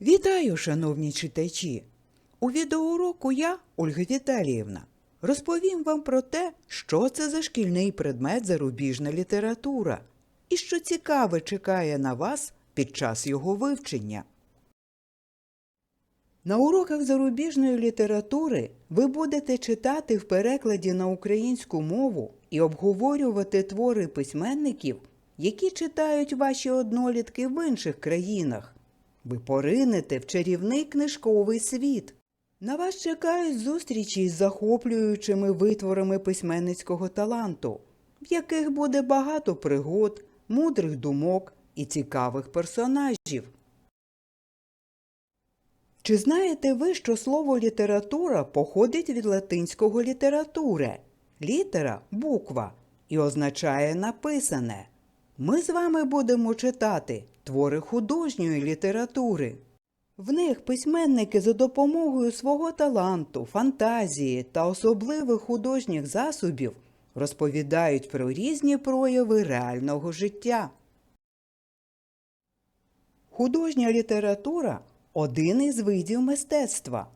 Вітаю, шановні читачі! У відеоуроку я, Ольга Віталіївна, розповім вам про те, що це за шкільний предмет зарубіжна література і що цікаве чекає на вас під час його вивчення. На уроках зарубіжної літератури ви будете читати в перекладі на українську мову і обговорювати твори письменників, які читають ваші однолітки в інших країнах. Ви поринете в чарівний книжковий світ. На вас чекають зустрічі з захоплюючими витворами письменницького таланту, в яких буде багато пригод, мудрих думок і цікавих персонажів. Чи знаєте ви, що слово література походить від латинського літературе? Літера буква і означає написане. Ми з вами будемо читати твори художньої літератури. В них письменники за допомогою свого таланту, фантазії та особливих художніх засобів розповідають про різні прояви реального життя. Художня література один із видів мистецтва,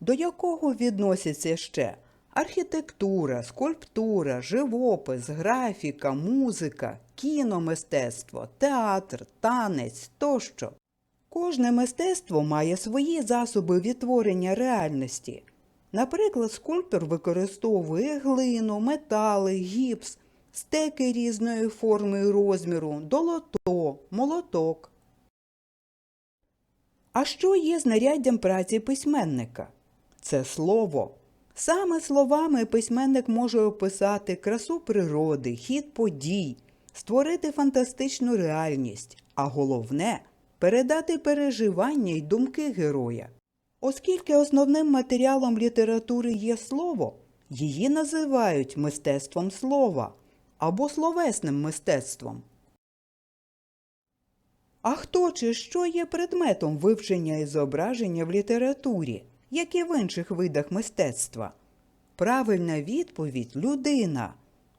до якого відносяться ще архітектура, скульптура, живопис, графіка, музика, кіномистецтво, театр, танець тощо. Кожне мистецтво має свої засоби відтворення реальності. Наприклад, скульптор використовує глину, метали, гіпс, стеки різної форми і розміру, долото, молоток. А що є знаряддям праці письменника? Це слово. Саме словами письменник може описати красу природи, хід подій, створити фантастичну реальність, а головне передати переживання й думки героя. Оскільки основним матеріалом літератури є слово, її називають мистецтвом слова або словесним мистецтвом. А хто чи що є предметом вивчення і зображення в літературі, як і в інших видах мистецтва? Правильна відповідь людина,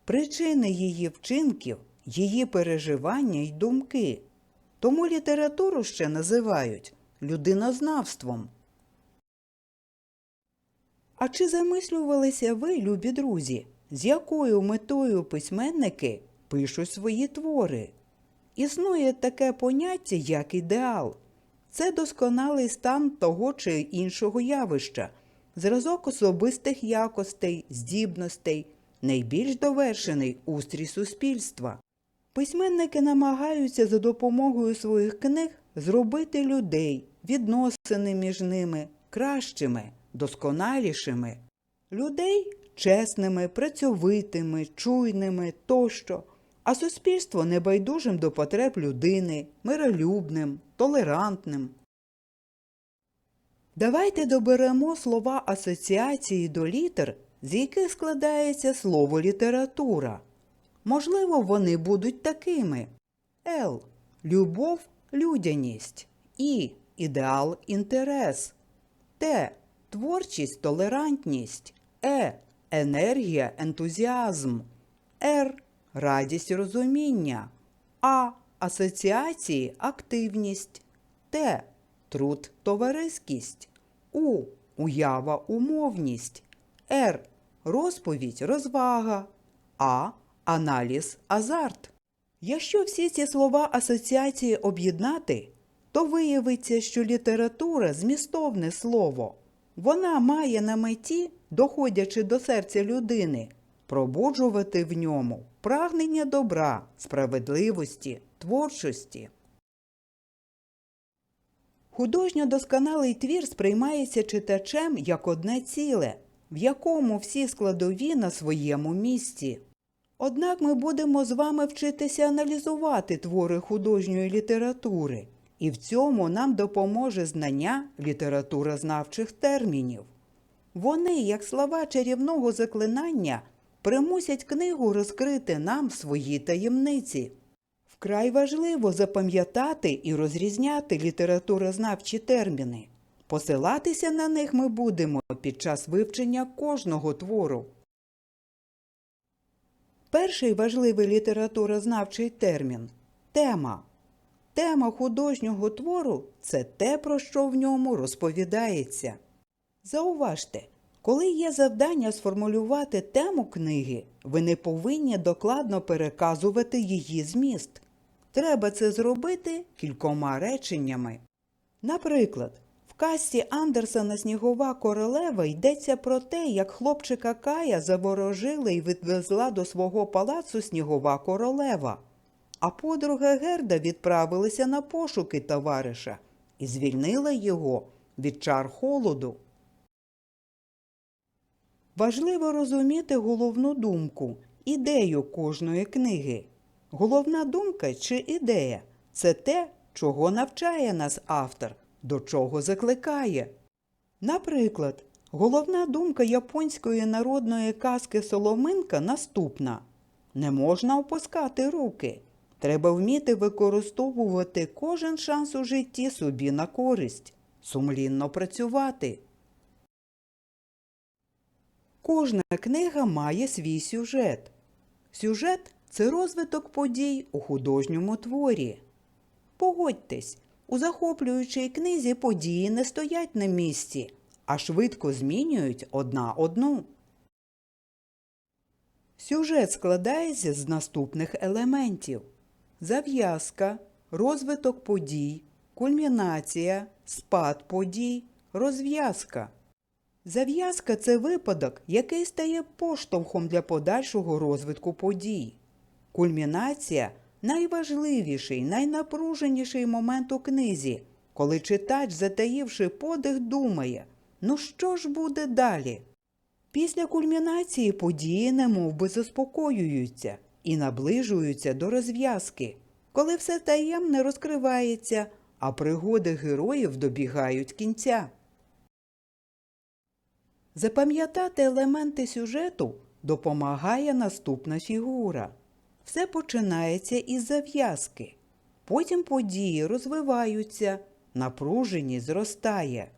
причини її вчинків, її переживання й думки. Тому літературу ще називають людинознавством. А чи замислювалися ви, любі друзі, з якою метою письменники пишуть свої твори? Існує таке поняття, як ідеал. Це досконалий стан того чи іншого явища, зразок особистих якостей, здібностей, найбільш довершений устрій суспільства. Письменники намагаються за допомогою своїх книг зробити людей, відносини між ними кращими, досконалішими, людей чесними, працьовитими, чуйними тощо, а суспільство небайдужим до потреб людини, миролюбним, толерантним. Давайте доберемо слова асоціації до літер, з яких складається слово література. Можливо, вони будуть такими: Л. Любов, людяність. І. Ідеал, інтерес. Т. Творчість, толерантність. Е. Енергія, ентузіазм. Р. Радість, розуміння. А. Асоціації, активність. Т. Труд, товариськість. У. Уява, умовність. Р. Розповідь, розвага. А. Аналіз, азарт. Якщо всі ці слова асоціації об'єднати, то виявиться, що література змістовне слово. Вона має на меті, доходячи до серця людини, пробуджувати в ньому прагнення добра, справедливості, творчості. Художньо досконалий твір сприймається читачем як одне ціле, в якому всі складові на своєму місці. Однак ми будемо з вами вчитися аналізувати твори художньої літератури, і в цьому нам допоможе знання літературознавчих термінів. Вони, як слова чарівного заклинання, примусять книгу розкрити нам свої таємниці. Вкрай важливо запам'ятати і розрізняти літературознавчі терміни. Посилатися на них ми будемо під час вивчення кожного твору. Перший важливий літературознавчий термін тема. Тема художнього твору це те, про що в ньому розповідається. Зауважте, коли є завдання сформулювати тему книги, ви не повинні докладно переказувати її зміст. Треба це зробити кількома реченнями. Наприклад, в касті Андерсона Снігова королева йдеться про те, як хлопчика Кая заворожили і відвезла до свого палацу Снігова королева. А подруга Герда відправилася на пошуки товариша і звільнила його від чар холоду. Важливо розуміти головну думку, ідею кожної книги. Головна думка чи ідея це те, чого навчає нас автор, до чого закликає. Наприклад, головна думка японської народної казки Соломинка наступна: не можна опускати руки. Треба вміти використовувати кожен шанс у житті собі на користь, сумлінно працювати. Кожна книга має свій сюжет. Сюжет це розвиток подій у художньому творі. Погодьтесь, у захоплюючій книзі події не стоять на місці, а швидко змінюють одна одну. Сюжет складається з наступних елементів: зав'язка, розвиток подій, кульмінація, спад подій, розв'язка. Зав'язка це випадок, який стає поштовхом для подальшого розвитку подій. Кульмінація найважливіший, найнапруженіший момент у книзі, коли читач, затаївши подих, думає: ну що ж буде далі? Після кульмінації події немовби заспокоюються і наближуються до розв'язки, коли все таємне розкривається, а пригоди героїв добігають кінця. Запам'ятати елементи сюжету допомагає наступна фігура. Все починається із зав'язки. Потім події розвиваються, напруженість зростає.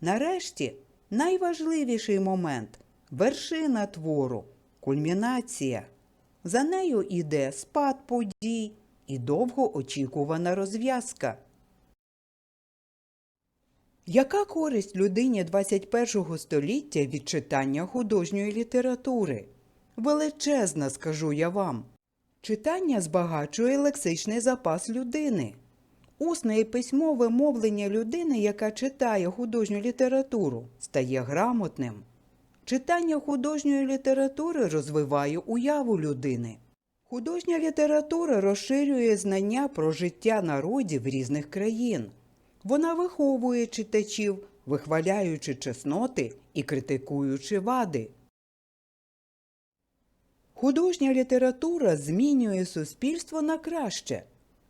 Нарешті найважливіший момент вершина твору, кульмінація. За нею іде спад подій і довгоочікувана розв'язка. Яка користь людині 21 століття від читання художньої літератури? Величезна, скажу я вам. Читання збагачує лексичний запас людини. Усне і письмове мовлення людини, яка читає художню літературу, стає грамотним. Читання художньої літератури розвиває уяву людини. Художня література розширює знання про життя народів різних країн. Вона виховує читачів, вихваляючи чесноти і критикуючи вади. Художня література змінює суспільство на краще.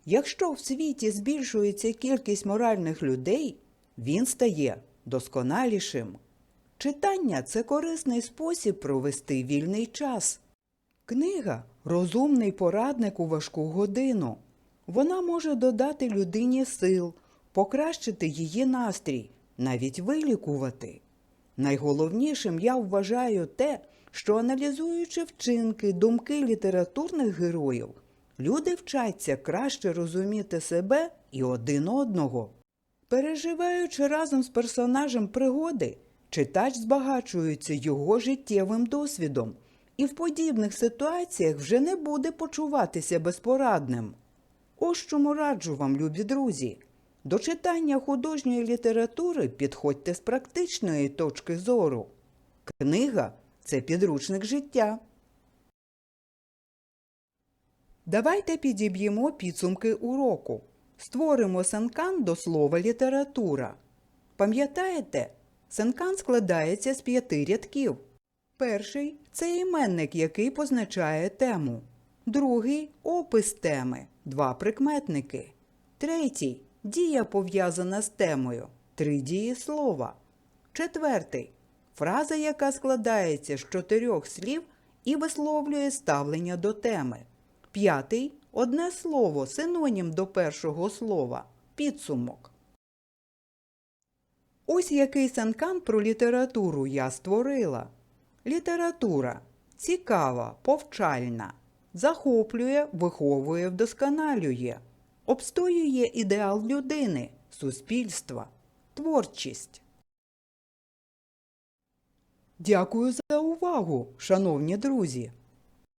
Якщо в світі збільшується кількість моральних людей, він стає досконалішим. Читання це корисний спосіб провести вільний час. Книга розумний порадник у важку годину. Вона може додати людині сил, покращити її настрій, навіть вилікувати. Найголовнішим я вважаю те, що аналізуючи вчинки, думки літературних героїв, люди вчаться краще розуміти себе і один одного. Переживаючи разом з персонажем пригоди, читач збагачується його життєвим досвідом і в подібних ситуаціях вже не буде почуватися безпорадним. Ось чому раджу вам, любі друзі. До читання художньої літератури підходьте з практичної точки зору. Книга це підручник життя. Давайте підіб'ємо підсумки уроку. Створимо сенкан до слова література. Пам'ятаєте, сенкан складається з п'яти рядків. Перший це іменник, який позначає тему. Другий опис теми, два прикметники. Третій дія пов'язана з темою, три дієслова. Четвертий фраза, яка складається з чотирьох слів і висловлює ставлення до теми. П'ятий одне слово, синонім до першого слова, підсумок. Ось який санкан про літературу я створила. Література цікава, повчальна, захоплює, виховує, вдосконалює. Обстоює ідеал людини, суспільства, творчість. Дякую за увагу, шановні друзі!